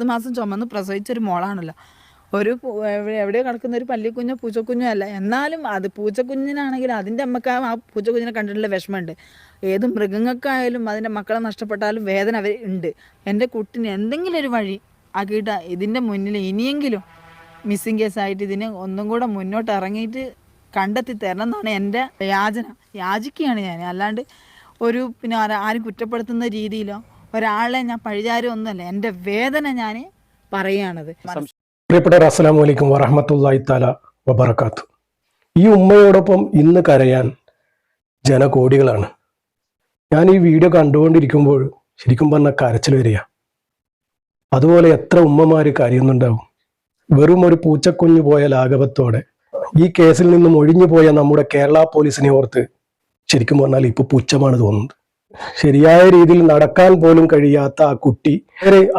പത്ത് മാസം ചുമന്ന് പ്രസവിച്ചൊരു മോളാണല്ലോ. ഒരു എവിടെ- എവിടെയോ കിടക്കുന്ന ഒരു പല്ലിക്കുഞ്ഞോ പൂച്ചക്കുഞ്ഞോ അല്ല. എന്നാലും അത് പൂച്ചക്കുഞ്ഞിനാണെങ്കിൽ അതിന്റെ അമ്മയ്ക്ക് ആ പൂച്ചക്കുഞ്ഞിനെ കണ്ടിട്ടുള്ള വിഷമമുണ്ട്. ഏത് മൃഗങ്ങൾക്കായാലും അതിന്റെ മക്കളെ നഷ്ടപ്പെട്ടാലും വേദന അവർ ഉണ്ട്. എന്റെ കുട്ടിന് എന്തെങ്കിലും ഒരു വഴി ആക്കിയിട്ട് ഇതിന്റെ മുന്നിൽ ഇനിയെങ്കിലും മിസ്സിങ് കേസായിട്ട് ഇതിനെ ഒന്നും കൂടെ മുന്നോട്ട് ഇറങ്ങിയിട്ട് കണ്ടെത്തി തരണം എന്നാണ് എന്റെ യാചന. യാചിക്കുകയാണ് ഞാൻ. അല്ലാണ്ട് ഒരു പിന്നെ ആരും കുറ്റപ്പെടുത്തുന്ന രീതിയിലോ ഒരാളെ ഞാൻ പഴിചാരും ഒന്നുമല്ല എന്റെ വേദന ഞാൻ പറയുകയാണത് പ്രിയപ്പെട്ടവർ അസ്സാം വലൈക്കും വറഹമത്തല്ലായി താല വബർക്കാത്തു ഈ ഉമ്മയോടൊപ്പം ഇന്ന് കരയാൻ ജനകോടികളാണ്. ഞാൻ ഈ വീഡിയോ കണ്ടുകൊണ്ടിരിക്കുമ്പോൾ ശരിക്കും പറഞ്ഞ കരച്ചിൽ വരിക. അതുപോലെ എത്ര ഉമ്മമാര് കരയുന്നുണ്ടാവും. വെറും ഒരു പൂച്ചക്കുഞ്ഞു പോയ ലാഘവത്തോടെ ഈ കേസിൽ നിന്നും ഒഴിഞ്ഞു പോയ നമ്മുടെ കേരള പോലീസിനെ ഓർത്ത് ശരിക്കും പറഞ്ഞാൽ ഇപ്പൊ പുച്ഛമാണ് തോന്നുന്നത്. ശരിയായ രീതിയിൽ നടക്കാൻ പോലും കഴിയാത്ത ആ കുട്ടി.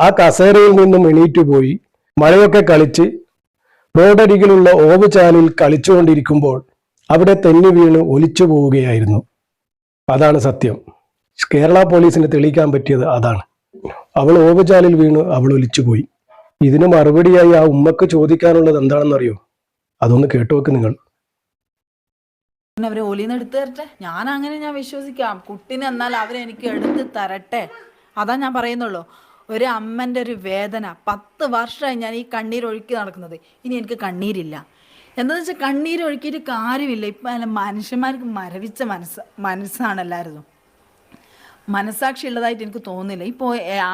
ആ കസേരയിൽ നിന്നും എണീറ്റു പോയി. മഴയൊക്കെ കളിച്ച് റോഡരികിലുള്ള ഓവുചാലിൽ കളിച്ചുകൊണ്ടിരിക്കുമ്പോൾ അവിടെ തെന്നി വീണ് ഒലിച്ചു പോവുകയായിരുന്നു. അതാണ് സത്യം. കേരള പോലീസിന് തെളിയിക്കാൻ പറ്റിയത് അതാണ്. അവൾ ഓവുചാലിൽ വീണ് അവൾ ഒലിച്ചു ഒലിച്ചുപോയി ഇതിന് മറുപടിയായി ആ ഉമ്മക്ക് ചോദിക്കാനുള്ളത് എന്താണെന്നറിയോ? അതൊന്ന് കേട്ടുവെക്ക് നിങ്ങൾ. പിന്നെ അവരെ ഒലിന്ന് എടുത്തു തരട്ടെ? ഞാൻ അങ്ങനെ ഞാൻ വിശ്വസിക്കാം. കുട്ടിനെ എന്നാൽ അവരെനിക്ക് എടുത്ത് തരട്ടെ. അതാ ഞാൻ പറയുന്നുള്ളൂ. ഒരു അമ്മന്റെ ഒരു വേദന. പത്ത് വർഷമായി ഞാൻ ഈ കണ്ണീർ ഒഴുക്കി നടക്കുന്നത്. ഇനി എനിക്ക് കണ്ണീരില്ല. എന്താണെന്ന് വെച്ചാൽ കണ്ണീര് ഒഴുക്കിയിട്ട് കാര്യമില്ല. ഇപ്പം മനുഷ്യന്മാർക്ക് മരവിച്ച മനസ്സ് മനസ്സാണ് എല്ലാവരും മനസാക്ഷി ഉള്ളതായിട്ട് എനിക്ക് തോന്നുന്നില്ല. ഇപ്പോൾ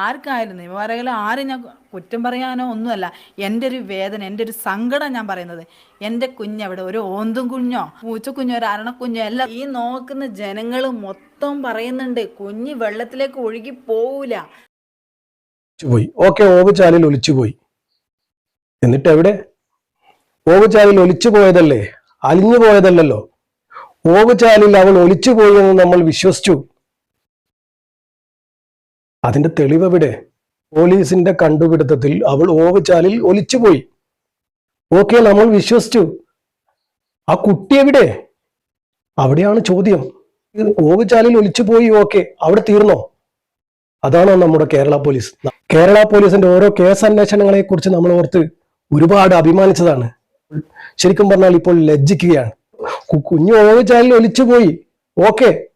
ആർക്കായാലും നിയമപരമായാലും ആരും ഞാൻ കുറ്റം പറയാനോ ഒന്നുമല്ല. എന്റെ ഒരു വേദന എന്റെ ഒരു സങ്കടം ഞാൻ പറയുന്നത്. എന്റെ കുഞ്ഞവിടെ ഒരു ഓന്തും കുഞ്ഞോ? പൂച്ചക്കുഞ്ഞോ ഒരു അരണക്കുഞ്ഞോ എല്ലാം ഈ നോക്കുന്ന ജനങ്ങൾ മൊത്തം പറയുന്നുണ്ട് കുഞ്ഞ് വെള്ളത്തിലേക്ക് ഒഴുകി പോവില്ല പോയി ഓക്കെ ഓവുചാലിൽ ഒലിച്ചുപോയി. എന്നിട്ട് എവിടെ? ഓവുചാലിൽ ഒലിച്ചു പോയതല്ലേ? അലിഞ്ഞു പോയതല്ലല്ലോ. ഓവുചാലിൽ അവൾ ഒലിച്ചു പോയി എന്ന് നമ്മൾ വിശ്വസിച്ചു. അതിന്റെ തെളിവെവിടെ. പോലീസിന്റെ കണ്ടുപിടുത്തത്തിൽ അവൾ ഓവച്ചാലിൽ ഒലിച്ചുപോയി. ഓക്കെ നമ്മൾ വിശ്വസിച്ചു. ആ കുട്ടി എവിടെ? അവിടെയാണ് ചോദ്യം. ഓവച്ചാലിൽ ഒലിച്ചു പോയി ഓക്കെ അവിടെ തീർന്നോ? അതാണോ നമ്മുടെ കേരള പോലീസ്. കേരള പോലീസിന്റെ ഓരോ കേസ് അന്വേഷണങ്ങളെ കുറിച്ച് നമ്മൾ ഓർത്ത് ഒരുപാട് അഭിമാനിച്ചതാണ്. ശരിക്കും പറഞ്ഞാൽ ഇപ്പോൾ ലജ്ജിക്കുകയാണ്. കുഞ്ഞു കുഞ്ഞു ഒലിച്ചു പോയി ഓക്കെ.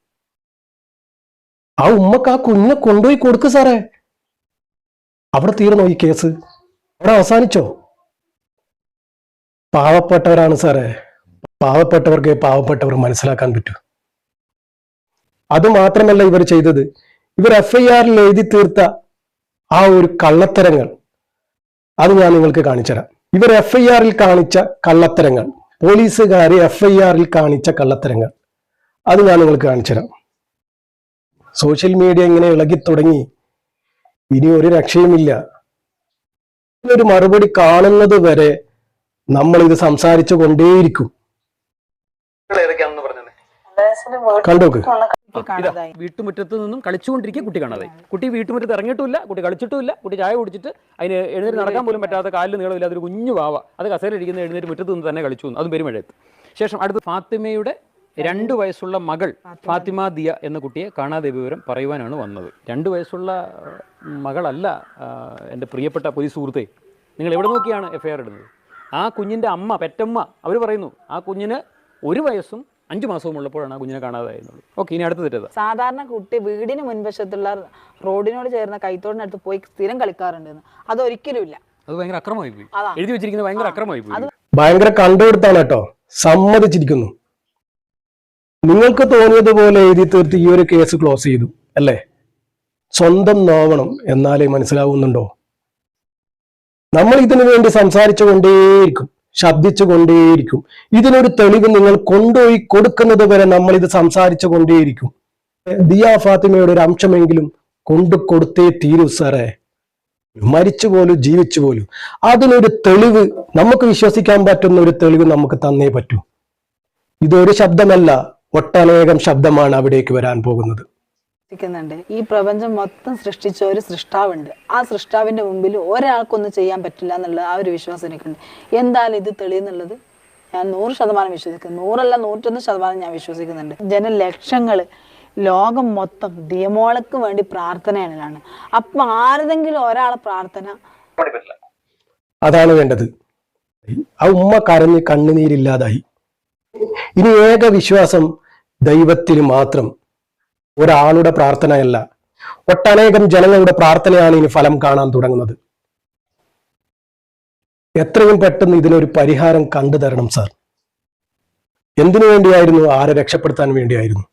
ആ ഉമ്മക്ക് ആ കുഞ്ഞിനെ കൊണ്ടുപോയി കൊടുക്ക് സാറേ. അവിടെ തീർന്നോ ഈ കേസ്? അവിടെ അവസാനിച്ചോ? പാവപ്പെട്ടവരാണ് സാറേ. പാവപ്പെട്ടവർക്ക് പാവപ്പെട്ടവർ മനസ്സിലാക്കാൻ പറ്റൂ. അത് മാത്രമല്ല ഇവർ ചെയ്തത്. ഇവർ എഫ് ഐ ആറിൽ എഴുതി തീർത്ത ആ ഒരു കള്ളത്തരങ്ങൾ. അത് ഞാൻ നിങ്ങൾക്ക് കാണിച്ചുതരാം. ഇവർ എഫ് ഐ ആറിൽ കാണിച്ച കള്ളത്തരങ്ങൾ. പോലീസുകാരെ എഫ് ഐ ആറിൽ കാണിച്ച കള്ളത്തരങ്ങൾ. അത് ഞാൻ നിങ്ങൾക്ക് കാണിച്ചുതരാം. സോഷ്യൽ മീഡിയ ഇങ്ങനെ ഇളകി തുടങ്ങി. ഇനി ഒരു രക്ഷയുമില്ല. ഒരു മറുപടി കാണുന്നത് വരെ നമ്മൾ ഇത് സംസാരിച്ചു കൊണ്ടേയിരിക്കും. കണ്ടോക്ക് വീട്ടുമുറ്റത്ത് നിന്നും കളിച്ചുകൊണ്ടിരിക്കുക കുട്ടി കാണാതെ കുട്ടി വീട്ടുമുറ്റത്ത് ഇറങ്ങിയിട്ടില്ല കുട്ടി കളിച്ചിട്ടില്ല കുട്ടി ചായ കുടിച്ചിട്ട് അതിന് എഴുന്നേറ്റ് നടക്കാൻ പോലും പറ്റാത്ത കാലിൽ നീളമില്ല അതൊരു കുഞ്ഞു വാവ. അത് കസേര ഇരിക്കുന്ന എഴുന്നേറ്റ് മുറ്റത്ത് നിന്ന് തന്നെ കളിച്ചു. അതും പെരുമഴയത്ത്. ശേഷം അടുത്ത് ഫാത്തിമയുടെ രണ്ട് വയസ്സുള്ള മകൾ ഫാത്തിമ ദിയ എന്ന കുട്ടിയെ കാണാതെ വിവരം പറയുവാനാണ് വന്നത്. രണ്ട് വയസ്സുള്ള മകളല്ല എന്റെ പ്രിയപ്പെട്ട പോലീസ് സുഹൃത്തെ. നിങ്ങൾ എവിടെ നോക്കിയാണ് എഫ് ഐ ഇടുന്നത്? ആ കുഞ്ഞിന്റെ അമ്മ പെറ്റമ്മ അവർ പറയുന്നു ആ കുഞ്ഞിന് ഒരു വയസ്സും അഞ്ചു മാസവും ഉള്ളപ്പോഴാണ് ആ കുഞ്ഞിനെ കാണാതായിരുന്നുള്ളൂ ഓക്കെ ഇനി അടുത്ത തെറ്റത്. സാധാരണ കുട്ടി വീടിന് മുൻവശത്തുള്ള റോഡിനോട് ചേർന്ന കൈത്തോടിനടുത്ത് പോയി സ്ഥിരം കളിക്കാറുണ്ടെന്ന്. അതൊരിക്കലും ഇല്ല. അത് ഭയങ്കര അക്രമമായി പോയി. എഴുതി വെച്ചിരിക്കുന്നത് ഭയങ്കര അക്രമമായി പോയി. ഭയങ്കര കണ്ടുപിടുത്താണ് കേട്ടോ. സമ്മതിച്ചിരിക്കുന്നു. നിങ്ങൾക്ക് തോന്നിയതുപോലെ എഴുതി തീർത്ത് ഈ ഒരു കേസ് ക്ലോസ് ചെയ്തു അല്ലേ? സ്വന്തം നോവണം എന്നാലേ മനസ്സിലാവുന്നുണ്ടോ? നമ്മൾ ഇതിനു വേണ്ടി സംസാരിച്ചു കൊണ്ടേയിരിക്കും ശബ്ദിച്ചു കൊണ്ടേയിരിക്കും. ഇതിനൊരു തെളിവ് നിങ്ങൾ കൊണ്ടുപോയി കൊടുക്കുന്നത് വരെ നമ്മൾ ഇത് സംസാരിച്ചു കൊണ്ടേയിരിക്കും. ദിയ ഫാത്തിമയുടെ ഒരു അംശമെങ്കിലും കൊണ്ടു കൊടുത്തേ തീരൂ സാറേ. മരിച്ചു പോലും ജീവിച്ചു പോലും. അതിനൊരു തെളിവ് നമുക്ക് വിശ്വസിക്കാൻ പറ്റുന്ന ഒരു തെളിവ് നമുക്ക് തന്നേ പറ്റൂ. ഇതൊരു ശബ്ദമല്ല. ഒട്ടനേകം ശബ്ദമാണ് അവിടേക്ക് വരാൻ പോകുന്നത്. ഈ പ്രപഞ്ചം മൊത്തം സൃഷ്ടിച്ച ഒരു സൃഷ്ടാവുണ്ട്. ആ സൃഷ്ടാവിന്റെ മുമ്പിൽ ഒരാൾക്കൊന്നും ചെയ്യാൻ പറ്റില്ല എന്നുള്ള ആ ഒരു വിശ്വാസം എനിക്കുണ്ട്. എന്തായാലും ഇത് തെളിയുന്നുള്ളത് ഞാൻ നൂറ് ശതമാനം വിശ്വസിക്കുന്നു. നൂറല്ല നൂറ്റൊന്ന് ശതമാനം ഞാൻ വിശ്വസിക്കുന്നുണ്ട്. ജന ജനലക്ഷങ്ങൾ ലോകം മൊത്തം ദിയമോളക്ക് വേണ്ടി പ്രാർത്ഥനയാണ് അപ്പം ആരുതെങ്കിലും ഒരാളെ പ്രാർത്ഥന? അതാണ് വേണ്ടത്. ആ ഉമ്മ കരഞ്ഞ് കണ്ണുനീരില്ലാതായി. ഇനി ഏക വിശ്വാസം ദൈവത്തിൽ മാത്രം ഒരാളുടെ പ്രാർത്ഥനയല്ല ഒട്ടനേകം ജനങ്ങളുടെ പ്രാർത്ഥനയാണ് ഇനി ഫലം കാണാൻ തുടങ്ങുന്നത്. എത്രയും പെട്ടെന്ന് ഇതിനൊരു പരിഹാരം കണ്ടു തരണം സാർ. എന്തിനു വേണ്ടിയായിരുന്നു ആരെ രക്ഷപ്പെടുത്താൻ വേണ്ടിയായിരുന്നു?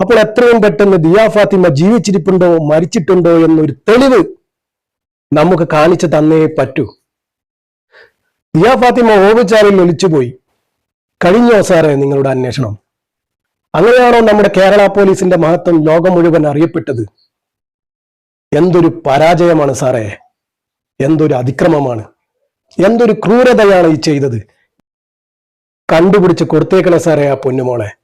അപ്പോൾ എത്രയും പെട്ടെന്ന് ദിയാ ഫാത്തിമ ജീവിച്ചിരിപ്പുണ്ടോ മരിച്ചിട്ടുണ്ടോ എന്നൊരു തെളിവ് നമുക്ക് കാണിച്ചു തന്നേ പറ്റൂ. ദിയാ ഫാത്തിമ ഒലിച്ചുപോയി. കഴിഞ്ഞോ സാറേ നിങ്ങളുടെ അന്വേഷണം? അങ്ങനെയാണോ നമ്മുടെ കേരള പോലീസിന്റെ മഹത്വം ലോകം മുഴുവൻ അറിയപ്പെട്ടത്? എന്തൊരു പരാജയമാണ് സാറേ. എന്തൊരു അതിക്രമമാണ്. എന്തൊരു ക്രൂരതയാണ് ഈ ചെയ്തത്. കണ്ടുപിടിച്ച് കൊടുത്തേക്കണേ സാറേ ആ പൊന്നുമോളെ.